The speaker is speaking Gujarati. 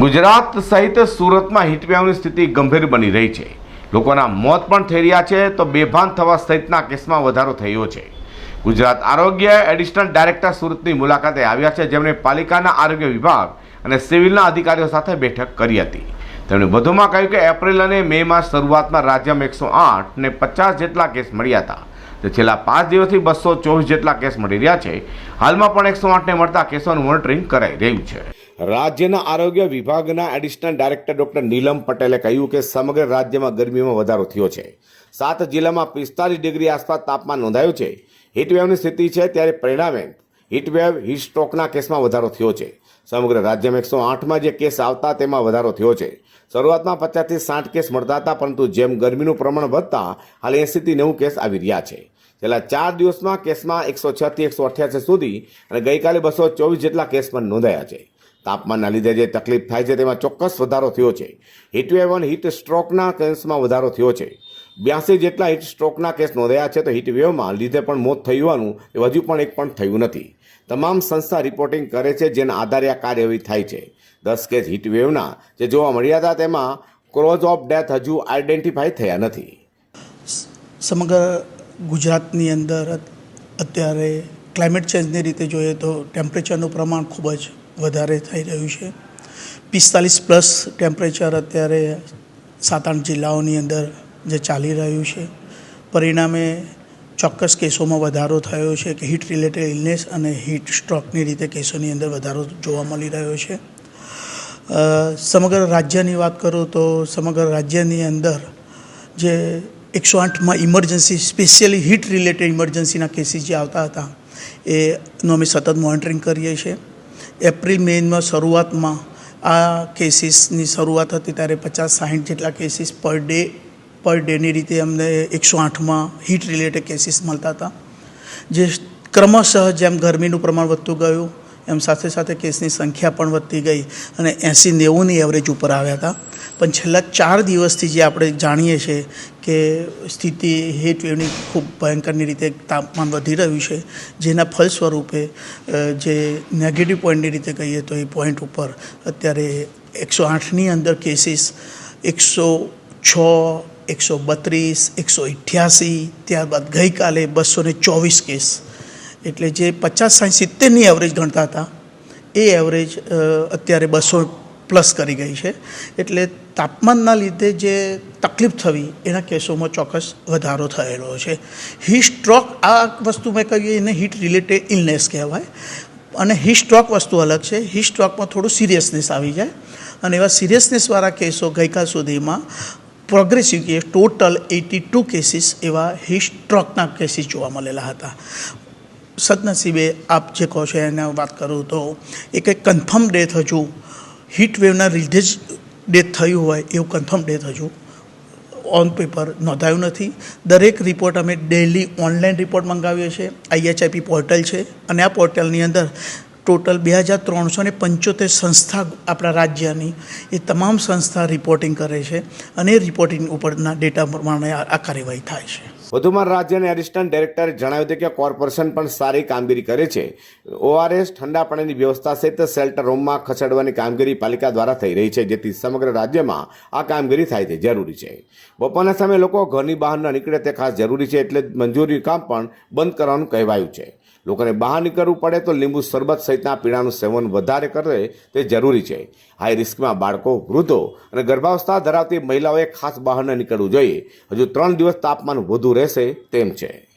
ગુજરાત સહિત સુરતમાં હીટવેવની સ્થિતિ ગંભીર બની રહી છે. લોકોના મોત પણ થઈ રહ્યા છે, તો બેભાન થવા સહિતના કેસમાં વધારો થયો છે. ગુજરાત આરોગ્ય એડિશનલ ડાયરેક્ટર સુરતની મુલાકાતે આવ્યા છે, જેમણે પાલિકાના આરોગ્ય વિભાગ અને સિવિલના અધિકારીઓ સાથે બેઠક કરી હતી. તેમણે વધુમાં કહ્યું કે એપ્રિલ અને મેમાં શરૂઆતમાં રાજ્યમાં એકસો આઠ ને પચાસ જેટલા કેસ મળ્યા હતા. તે છેલ્લા પાંચ દિવસથી બસો ચોવીસ જેટલા કેસ મળી રહ્યા છે. હાલમાં પણ એકસો આઠને મળતા કેસોનું મોનિટરિંગ કરાઈ રહ્યું છે. રાજ્યના આરોગ્ય વિભાગના એડિશનલ ડાયરેક્ટર ડોક્ટર નીલમ પટેલે કહ્યું કે સમગ્ર રાજ્યમાં ગરમીમાં વધારો થયો છે. સાત જિલ્લામાં પિસ્તાલીસ ડિગ્રી આસપાસ તાપમાન નોંધાયું છે. હીટવેવની સ્થિતિ છે ત્યારે પરિણામે હીટવેવ હીટસ્ટ્રોકના કેસમાં વધારો થયો છે. સમગ્ર રાજ્યમાં એકસો આઠમાં જે કેસ આવતા તેમાં વધારો થયો છે. શરૂઆતમાં પચાસથી સાઠ કેસ મળતા હતા, પરંતુ જેમ ગરમીનું પ્રમાણ વધતા હાલ એંસીથી નેવું કેસ આવી રહ્યા છે. છેલ્લા ચાર દિવસમાં કેસમાં એકસો છથી એકસો અઠ્યાસી સુધી અને ગઈકાલે બસો ચોવીસ જેટલા કેસ પણ નોંધાયા છે. તાપમાનના લીધે જે તકલીફ થાય છે તેમાં ચોક્કસ વધારો થયો છે. હીટવેવ અને હીટ સ્ટ્રોકના કેસમાં વધારો થયો છે. બ્યાસી જેટલા હીટ સ્ટ્રોકના કેસ નોંધાયા છે તો હીટવેવમાં લીધે પણ મોત થયું હોવાનું એ હજુ પણ એક પણ થયું નથી. તમામ સંસ્થા રિપોર્ટિંગ કરે છે જેના આધારે આ કાર્યવાહી થાય છે. દસ કેસ હીટવેવના જે જોવા મળ્યા હતા તેમાં કોઝ ઓફ ડેથ હજુ આઈડેન્ટિફાઈ થયા નથી. સમગ્ર ગુજરાતની અંદર અત્યારે ક્લાઇમેટ ચેન્જની રીતે જોઈએ તો ટેમ્પરેચરનું પ્રમાણ ખૂબ જ વધારે થઈ રહ્યું છે. પિસ્તાલીસ પ્લસ ટેમ્પરેચર અત્યારે સાત આઠ જિલ્લાઓની અંદર જે ચાલી રહ્યું છે. પરિણામે ચોક્કસ કેસોમાં વધારો થયો છે કે હીટ રિલેટેડ ઇલનેસ અને હીટ સ્ટ્રોકની રીતે કેસોની અંદર વધારો જોવા મળી રહ્યો છે. સમગ્ર રાજ્યની વાત કરું તો સમગ્ર રાજ્યની અંદર જે એકસો આઠમાં ઇમરજન્સી સ્પેશિયલી હીટ રિલેટેડ ઇમરજન્સીના કેસીસ જે આવતા હતા એનું અમે સતત મોનિટરિંગ કરીએ છીએ. એપ્રિલ મેમાં શરૂઆતમાં આ કેસીસની શરૂઆત હતી ત્યારે પચાસ સાહીઠ જેટલા કેસીસ પર ડે, પર ડેની રીતે અમને એકસો આઠમાં હીટ રિલેટેડ કેસીસ મળતા હતા. જે ક્રમશઃ જેમ ગરમીનું પ્રમાણ વધતું ગયું, એમ સાથે સાથે કેસની સંખ્યા પણ વધતી ગઈ અને એંસી નેવુંની એવરેજ ઉપર આવ્યા હતા. પણ છેલ્લા ચાર દિવસથી જે આપણે જાણીએ છીએ કે સ્થિતિ હીટ વેવની ખૂબ ભયંકરની રીતે તાપમાન વધી રહ્યું છે, જેના ફલસ્વરૂપે જે નેગેટિવ પોઈન્ટની રીતે કહીએ તો એ પોઈન્ટ ઉપર અત્યારે એકસો આઠની અંદર કેસીસ એકસો છ, એકસો બત્રીસ, એકસો અઠ્યાસી, ત્યારબાદ ગઈકાલે બસો ને ચોવીસ કેસ એટલે જે પચાસ સાઠ સિત્તેરની એવરેજ ગણતા હતા, એ એવરેજ અત્યારે બસો પ્લસ કરી ગઈ છે. એટલે તાપમાનના લીધે જે તકલીફ થવી, એના કેસોમાં ચોક્કસ વધારો થયેલો છે. હીટ સ્ટ્રોક આ વસ્તુ મેં કહીએ એને હીટ રિલેટેડ ઇલનેસ કહેવાય. અને હીટ સ્ટ્રોક વસ્તુ અલગ છે. હીટ સ્ટ્રોકમાં થોડું સિરિયસનેસ આવી જાય. અને એવા સિરિયસનેસવાળા કેસો ગઈકાલ સુધીમાં progressive case total eighty two cases એવા હીટ સ્ટ્રોકના કેસીસ જોવા મળેલા હતા. સદનસીબે આપ જે કહો છો એને વાત કરું તો એ કંઈક કન્ફર્મ ડેથ હજુ હીટ વેવના લીધે જ ડેથ થયું હોય, એવું કન્ફર્મ ડેથ હજુ ઓન પેપર નોંધાયું નથી. દરેક રિપોર્ટ અમે ડેલી ઓનલાઈન રિપોર્ટ મંગાવીએ છીએ. આઈએચઆઈપી પોર્ટલ છે અને આ પોર્ટલની અંદર ટોટલ બે હજાર ત્રણસો ને પંચોતેર સંસ્થા આપણા રાજ્યની એ તમામ સંસ્થા રિપોર્ટિંગ કરે છે અને રિપોર્ટિંગ ઉપરના ડેટા પ્રમાણે આ કાર્યવાહી થાય છે. વધુમાં રાજ્યના એડિશનલ ડાયરેક્ટરે જણાવ્યું હતું કે કોર્પોરેશન પણ સારી કામગીરી કરે છે. ઓઆરએસ ઠંડા પાણીની વ્યવસ્થા સહિત શેલ્ટર રૂમમાં ખસેડવાની કામગીરી પાલિકા દ્વારા થઈ રહી છે, જેથી સમગ્ર રાજ્યમાં આ કામગીરી થાય તે જરૂરી છે. બપોરના સમયે લોકો ઘરની બહાર ન નીકળે તે ખાસ જરૂરી છે, એટલે મંજૂરી કામ પણ બંધ કરવાનું કહેવાયું છે. લોકોને બહાર નીકળવું પડે તો લીંબુ શરબત સહિતના પીણાનું સેવન વધારે કરે તે જરૂરી છે. હાઈ રિસ્કમાં બાળકો, વૃદ્ધો અને ગર્ભાવસ્થા ધરાવતી મહિલાઓએ ખાસ બહાર ન નીકળવું જોઈએ. હજુ ત્રણ દિવસ તાપમાન વધુ રહેશે તેમ છે.